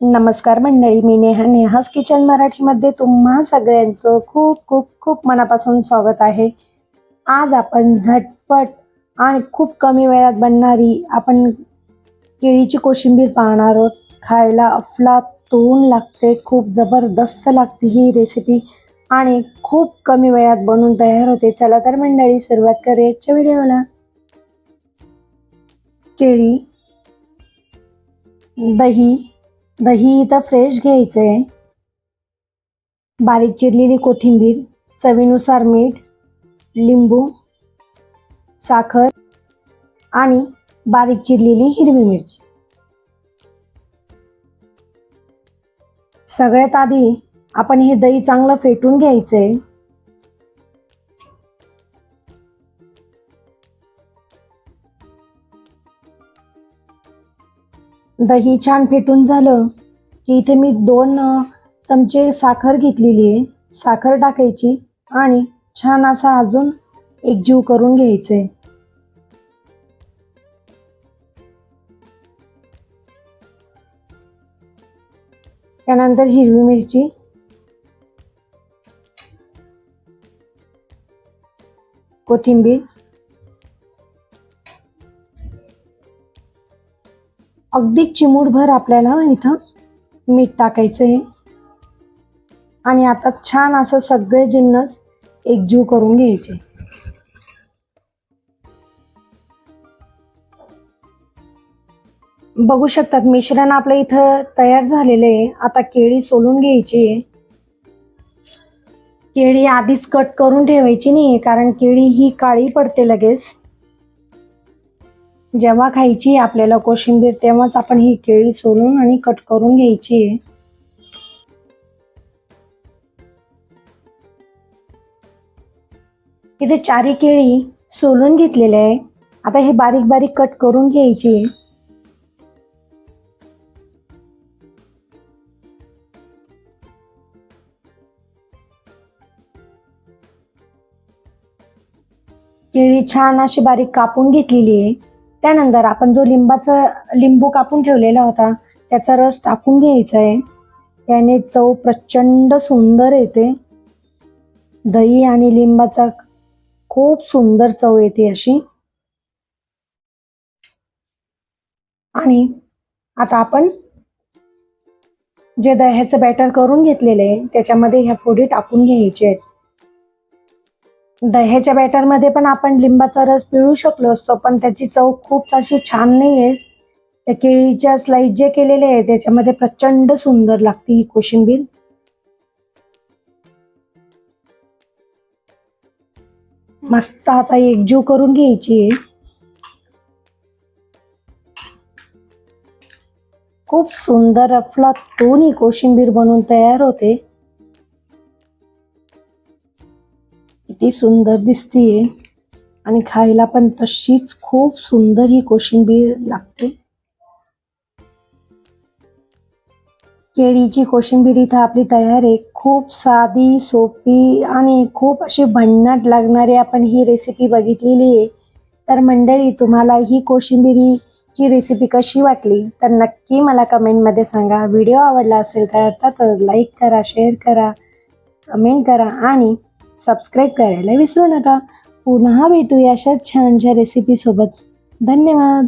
नमस्कार मंडळी मी नेहा. नेहास किचन मराठीमध्ये तुम्हा सगळ्यांचं खूप खूप खूप मनापासून स्वागत आहे. आज आपण झटपट आणि खूप कमी वेळात बनणारी आपण केळीची कोशिंबीर पाहणार आहोत. खायला अफला तोंड लागते खूप जबरदस्त लागते ही रेसिपी आणि खूप कमी वेळात बनून तयार होते. चला तर मंडळी सुरुवात करूया आजच्या व्हिडिओला. केळी दही दही इथं फ्रेश घ्यायचं आहे बारीक चिरलेली कोथिंबीर चवीनुसार मीठ लिंबू साखर आणि बारीक चिरलेली हिरवी मिरची. सगळ्यात आधी आपण हे दही चांगलं फेटून घ्यायचं आहे दही छान फेटून झालं की इथे मी दोन चमचे साखर घेतलेली आहे. साखर टाकायची आणि छान असा अजून एकजीव करून घ्यायचं आहे त्यानंतर हिरवी मिरची. कोथिंबीर. अगदी चिमूटभर आपल्याला इथं मीठ टाकायचं आहे. आणि आता छान असं सगळे जिन्नस एकजीव करून घ्यायचे. बघू शकतात मिश्रण आपलं इथं तयार झालेलं आहे. आता केळी सोलून घ्यायची आहे. केळी आधीच कट करून ठेवायची नाही कारण केळी ही काळी पडते लगेच. जेव्हा खायची आपल्याला कोशिंबीर तेव्हाच आपण ही केळी सोलून आणि कट करून घ्यायची आहे. इथे चारी केळी सोलून घेतलेले आहे. आता हे बारीक बारीक कट करून घ्यायची आहे. केळी छान अशी बारीक कापून घेतलेली आहे. त्यानंतर आपण जो लिंबाचा लिंबू कापून ठेवलेला होता त्याचा रस टाकून घ्यायचा आहे त्याने चव प्रचंड सुंदर येते. दही आणि लिंबाचा खूप सुंदर चव येते अशी. आणि आता आपण जे दह्याचं बॅटर करून घेतलेलं आहे त्याच्यामध्ये ह्या फोडी टाकून घ्यायचे आहेत. दह्याच्या बॅटरमध्ये पण आपण लिंबाचा रस पिळू शकलो असतो पण त्याची चव खूप अशी छान नाही आहे त्या केळीच्या स्लाइस जे केलेले आहे त्याच्यामध्ये प्रचंड सुंदर लागते ही कोशिंबीर. मस्त आता एकजीव करून घ्यायची आहे. खूप सुंदर अफलातून ही कोशिंबीर बनवून तयार होते. किती सुंदर दिसतीये. आणि खायला पण तशीच खूप सुंदर ही कोशिंबीर लागते. केळीची कोशिंबीर इथं आपली तयार आहे. खूप साधी सोपी आणि खूप अशी भन्नाट लागणारी आपण ही रेसिपी बघितलेली आहे. तर मंडळी तुम्हाला ही कोशिंबिरीची रेसिपी कशी वाटली? तर नक्की मला कमेंटमध्ये सांगा. व्हिडिओ आवडला असेल तर अर्थातच लाईक करा शेअर करा कमेंट करा आणि सबस्क्राईब करायला विसरू नका. पुन्हा भेटूया अशाच छानशा रेसिपीसोबत धन्यवाद.